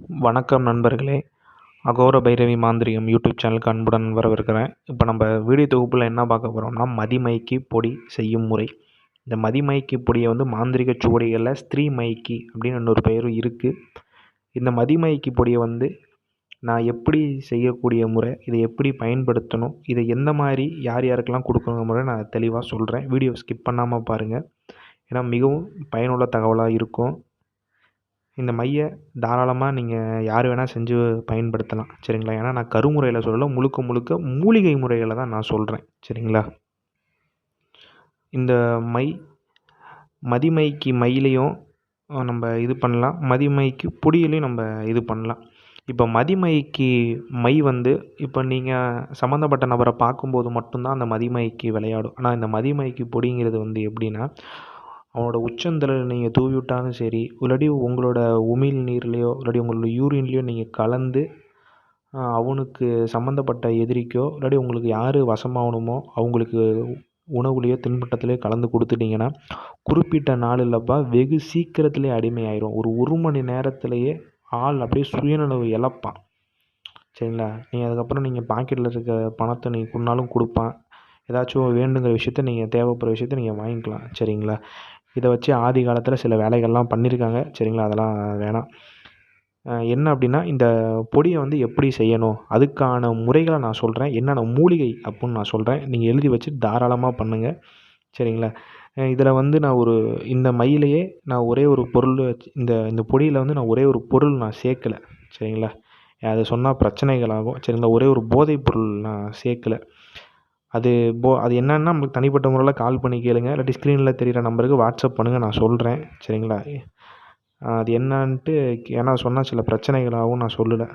வணக்கம் நண்பர்களே. அகோர பைரவி மாந்திரியம் யூடியூப் சேனலுக்கு அன்புடன் வரவேற்கிறேன். இப்போ நம்ம வீடியோ தொகுப்பில் என்ன பார்க்க போகிறோம்னா மதிமைக்கு பொடி செய்யும் முறை. இந்த மதிமைக்கு பொடியை வந்து மாந்திரிக சுவடிகளில் ஸ்திரீ மைக்கி அப்படின்னு இன்னொரு பெயரும் இருக்குது இந்த மதிமைக்கு பொடியை வந்து நான் எப்படி செய்யக்கூடிய முறை இதை எப்படி பயன்படுத்தணும் இதை எந்த மாதிரி யார் யாருக்கெல்லாம் கொடுக்கணுங்கிற முறை நான் தெளிவாக சொல்கிறேன் வீடியோ ஸ்கிப் பண்ணாமல் பாருங்கள் ஏன்னா மிகவும் பயனுள்ள தகவலாக இருக்கும். இந்த மையை தாராளமாக நீங்கள் யார் வேணால் செஞ்சு பயன்படுத்தலாம் சரிங்களா? ஏன்னா நான் கருமுறையில் சொல்லலை முழுக்க முழுக்க மூலிகை முறைகளை தான் நான் சொல்கிறேன் சரிங்களா? இந்த மை மதிமைக்கு மயிலையும் நம்ம இது பண்ணலாம் மதிமைக்கு பொடியிலையும் நம்ம இது பண்ணலாம். இப்போ மதிமைக்கு மை வந்து இப்போ நீங்கள் சம்மந்தப்பட்ட நபரை பார்க்கும்போது மட்டும்தான் அந்த மதிமைக்கு விளையாடும். ஆனால் இந்த மதிமைக்கு பொடிங்கிறது வந்து எப்படின்னா அவனோட உச்சந்தலை நீங்கள் தூவி விட்டாலும் சரி இல்லாட்டி உங்களோட உமிழ் நீர்லேயோ இல்லாட்டி உங்களோட யூரின்லேயோ நீங்கள் கலந்து அவனுக்கு சம்மந்தப்பட்ட எதிரிக்கோ இல்லாட்டி உங்களுக்கு யார் வசமாகணுமோ அவங்களுக்கு உணவுலேயோ தின்பட்டத்திலையோ கலந்து கொடுத்துட்டிங்கன்னா குறிப்பிட்ட நாள் இல்லைப்பா வெகு சீக்கிரத்துலேயே அடிமையாயிரும். ஒரு ஒரு மணி நேரத்திலேயே ஆள் அப்படியே சுயநலவு இழப்பான். சரிங்களா? நீங்கள் அதுக்கப்புறம் நீங்கள் பாக்கெட்டில் இருக்க பணத்தை நீங்கள் கொண்டாலும் கொடுப்பான். ஏதாச்சும் வேண்டுங்கிற விஷயத்த நீங்கள் தேவைப்படுற விஷயத்த நீங்கள் வாங்கிக்கலாம். சரிங்களா? இதை வச்சு ஆதி காலத்தில் சில வேலைகள்லாம் பண்ணியிருக்காங்க சரிங்களா? அதெல்லாம் வேணாம். என்ன அப்படின்னா இந்த பொடியை வந்து எப்படி செய்யணும்? அதுக்கான முறைகளை நான் சொல்கிறேன் என்னென்ன மூலிகை அப்புடின்னு நான் சொல்கிறேன் நீங்கள் எழுதி வச்சு தாராளமாக பண்ணுங்கள் சரிங்களா? இதில் வந்து நான் ஒரு இந்த மையிலையே நான் ஒரே ஒரு பொருள் இந்த இந்த பொடியில் வந்து நான் ஒரே ஒரு பொருள் நான் சேர்க்கலை. சரிங்களா? அது சொன்னால் பிரச்சனைகள் ஆகும். சரிங்களா? ஒரே ஒரு போதைப் பொருள் நான் சேர்க்கலை. அது போ அது என்னென்னா நம்மளுக்கு தனிப்பட்ட முறையில் கால் பண்ணி கேளுங்க. இல்லாட்டி ஸ்க்ரீனில் தெரிகிற நம்பருக்கு வாட்ஸ்அப் பண்ணுங்கள் நான் சொல்கிறேன் சரிங்களா? அது என்னான்ட்டு ஏன்னா சொன்னால் சில பிரச்சனைகளாகவும் நான் சொல்லலை.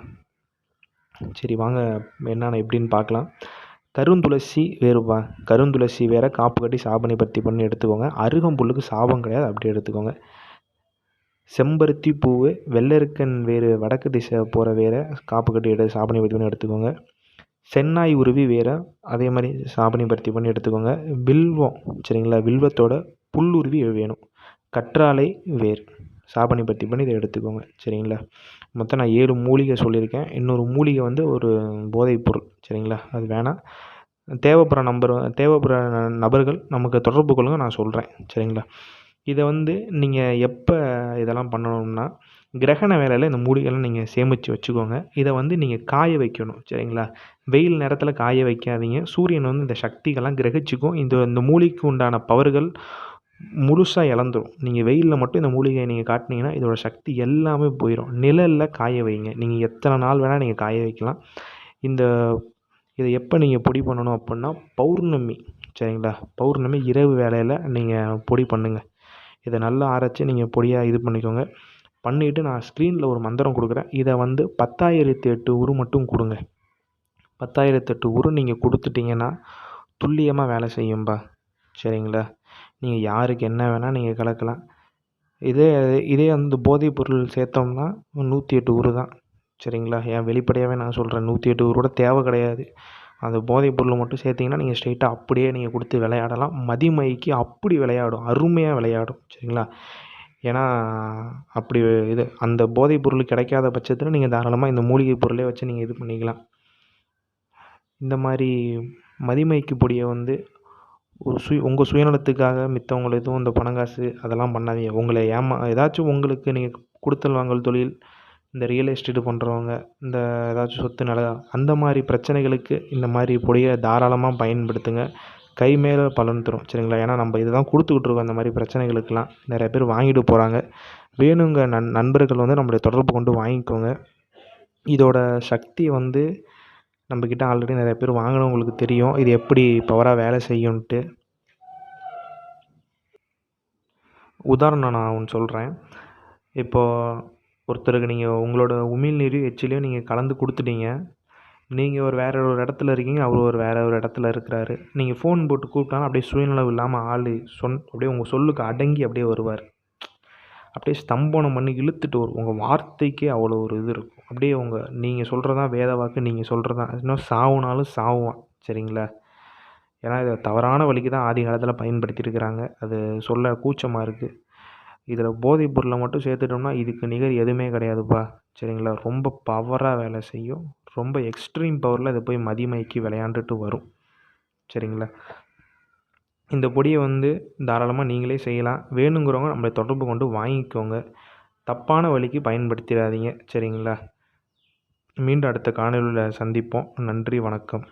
சரி வாங்க என்னென்ன எப்படின்னு பார்க்கலாம். கருந்துளசி வேறுபா கருந்துளசி வேறு காப்பு கட்டி சாபனை பற்றி பண்ணி எடுத்துக்கோங்க. அருகம்புல்லுக்கு சாபம் கிடையாது அப்படி எடுத்துக்கோங்க. செம்பருத்தி பூவு வெள்ளருக்கன் வேறு வடக்கு திசை போகிற வேறு காப்பு கட்டி எடு சாபனை பற்றி பண்ணி எடுத்துக்கோங்க. சென்னாய் உருவி வேரை அதே மாதிரி சாபனை பருத்தி பண்ணி எடுத்துக்கோங்க. வில்வம் சரிங்களா? வில்வத்தோட புல்லுருவி வேணும். கற்றாழை வேர். சாபனை பருத்தி பண்ணி இதை எடுத்துக்கோங்க சரிங்களா? மொத்தம் நான் ஏழு மூலிகை சொல்லியிருக்கேன். இன்னொரு மூலிகை வந்து ஒரு போதைப் பொருள் சரிங்களா? அது வேணாம். தேவைப்படுற நம்பர் தேவைப்படுற நபர்கள் நமக்கு தொடர்பு கொள்ளுங்க நான் சொல்கிறேன் சரிங்களா? இதை வந்து நீங்கள் எப்போ இதெல்லாம் பண்ணணும்னா கிரகண வேலையில் இந்த மூலிகைலாம் நீங்கள் சேமித்து வச்சுக்கோங்க. இதை வந்து நீங்கள் காய வைக்கணும் சரிங்களா? வெயில் நேரத்தில் காய வைக்காதீங்க. சூரியன் வந்து இந்த சக்திகள்லாம் கிரகிச்சிக்கும். இந்த இந்த மூலிகைக்கு உண்டான பவர்கள் முழுசாக இழந்துடும் நீங்கள் வெயிலில் மட்டும் இந்த மூலிகையை நீங்கள் காட்டினீங்கன்னா இதோட சக்தி எல்லாமே போயிடும் நிழலில் காய வைங்க. நீங்கள் எத்தனை நாள் வேணால் நீங்கள் காய வைக்கலாம். இந்த இதை எப்போ நீங்கள் பொடி பண்ணணும் அப்புடின்னா பௌர்ணமி சரிங்களா? பௌர்ணமி இரவு வேலையில் நீங்கள் பொடி பண்ணுங்கள் இதை நல்லா அரைச்சி நீங்கள் பொடியாக இது பண்ணிக்கோங்க. பண்ணிவிட்டு நான் ஸ்க்ரீனில் ஒரு மந்திரம் கொடுக்குறேன். இதை வந்து பத்தாயிரத்தி எட்டு உரு மட்டும் கொடுங்க. பத்தாயிரத்தி எட்டு உரு நீங்கள் கொடுத்துட்டிங்கன்னா துல்லியமாக வேலை செய்யும்பா. சரிங்களா? நீங்கள் யாருக்கு என்ன வேணால் நீங்கள் கலக்கலாம். இதே இதே அந்த போதைப் பொருள் சேர்த்தோம்னா நூற்றி எட்டு உரு தான். சரிங்களா? ஏன் வெளிப்படையாகவே நான் சொல்கிறேன் நூற்றி எட்டு உருவோட தேவை கிடையாது. அந்த போதைப் பொருள் மட்டும் சேர்த்திங்கன்னா நீங்கள் ஸ்ட்ரெயிட்டாக அப்படியே நீங்கள் கொடுத்து விளையாடலாம். மதிமைக்கு அப்படி விளையாடும். அருமையாக விளையாடும். சரிங்களா? ஏன்னா அப்படி இது அந்த போதைப் பொருள் கிடைக்காத பட்சத்தில் நீங்கள் தாராளமாக இந்த மூலிகை பொருளே வச்சு நீங்கள் இது பண்ணிக்கலாம். இந்த மாதிரி மதிமைக்கு பொடியை வந்து ஒரு சுய உங்கள் சுயநலத்துக்காக மித்தவங்களை எதுவும் இந்த பணம் காசு அதெல்லாம் பண்ணாதீங்க. உங்களை ஏமா ஏதாச்சும் உங்களுக்கு நீங்கள் கொடுத்தல் வாங்கல் தொழில் இந்த ரியல் எஸ்டேட்டு பண்ணுறவங்க இந்த ஏதாச்சும் சொத்து நில அந்த மாதிரி பிரச்சனைகளுக்கு இந்த மாதிரி பொடியை தாராளமாக பயன்படுத்துங்க. கை மேலே பலன் தரும் சரிங்களா? ஏன்னா நம்ம இது தான் கொடுத்துக்கிட்டு இருக்கோம். இந்த மாதிரி பிரச்சனைகளுக்கெல்லாம் நிறைய பேர் வாங்கிட்டு போகிறாங்க வேணுங்க நன் நண்பர்கள் வந்து நம்மளுடைய தொடர்பு கொண்டு வாங்கிக்கோங்க. இதோட சக்தி வந்து நம்மக்கிட்ட ஆல்ரெடி நிறைய பேர் வாங்கினவங்களுக்கு தெரியும். இது எப்படி பவராக வேலை செய்யும்ன்ட்டு. உதாரணம் நான் ஒன்று சொல்கிறேன் இப்போது ஒருத்தருக்கு நீங்கள் உங்களோட உமிழ்நீரையும் எச்சிலையும் நீங்கள் கலந்து கொடுத்துட்டீங்க. நீங்கள் ஒரு வேறு ஒரு இடத்துல இருக்கீங்க அவர் ஒரு வேறு ஒரு இடத்துல இருக்கிறாரு. நீங்கள் ஃபோன் போட்டு கூப்பிட்டாலும் அப்படியே சுயநலவு இல்லாமல் ஆள் சொன் அப்படியே உங்கள் சொல்லுக்கு அடங்கி அப்படியே வருவார். அப்படியே ஸ்தம்பனம் பண்ணி இழுத்துட்டு வரும் உங்கள் வார்த்தைக்கே அவ்வளோ ஒரு இது இருக்கும். அப்படியே உங்கள் நீங்கள் சொல்கிறதான் வேத வாக்கு நீங்கள் சொல்கிறதான் இன்னும் சாவுனாலும் சாவுவான் சரிங்களா? ஏன்னா இதை தவறான வழிக்கு தான் ஆதி காலத்தில் பயன்படுத்தியிருக்கிறாங்க. அது சொல்ல கூச்சமாக இருக்குது இதில் போதைப் பொருளை மட்டும் சேர்த்துட்டோம்னா இதுக்கு நிகர் எதுவுமே கிடையாதுப்பா. சரிங்களா? ரொம்ப பவராக வேலை செய்யும். ரொம்ப எக்ஸ்ட்ரீம் பவரில் அதை போய் மதிமைக்கு விளையாண்டுட்டு வரும். சரிங்களா? இந்த பொடியை வந்து தாராளமாக நீங்களே செய்யலாம். வேணுங்கிறவங்க நம்மளை தொடர்பு கொண்டு வாங்கிக்கோங்க. தப்பான வழிக்கு பயன்படுத்திடாதீங்க. சரிங்களா? மீண்டும் அடுத்த காணொலியில் சந்திப்போம். நன்றி வணக்கம்.